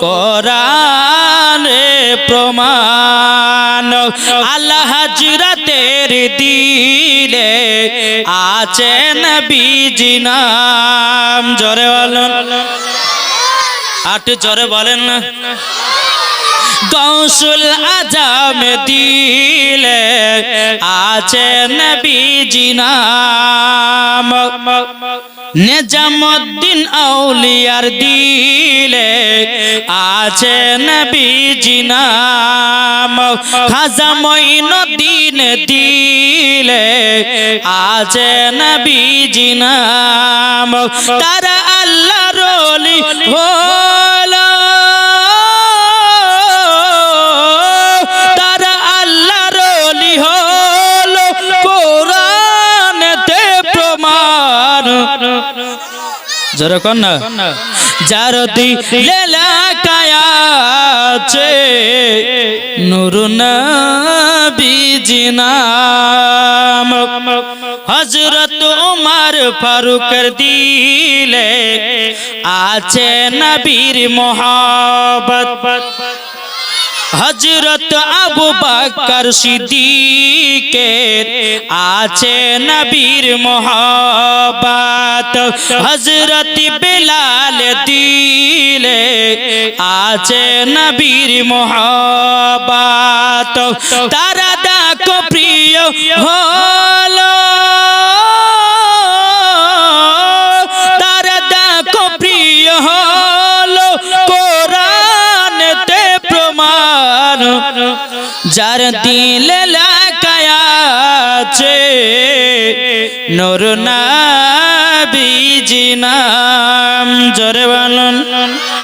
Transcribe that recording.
কোরআনে প্রমাণ। আল্লাহ হজরতের দিলে আছেন নবীজি নাম। জরে বলেন। আট জরে বলেন না। গৌসুল আজম দিলে আছে নবীজি নাম। নিজামুদ্দিন আউলিয়ার দিলে আছে নবীজি নাম। খাজা মঈনুদ্দিন দিলে আছে নবীজি নাম। তারা আল্লাহ রলি হলো যেরকম না। যার দিলে লাকায়াছে নূর নবীজি নাম। হজরত উমর ফারুকের দিলে আছে নবীর মোহাবত হজরত আবু বাকর সিদ্দিকের আছে নবীর মোহাবাত হজরত বেলাল দিলে আছে নবীর মোহাবাত তারা ডাকো প্রিয় হলো। যার দিলে লাগায়াছে নূর নাবিজি নাম জরে বলুন।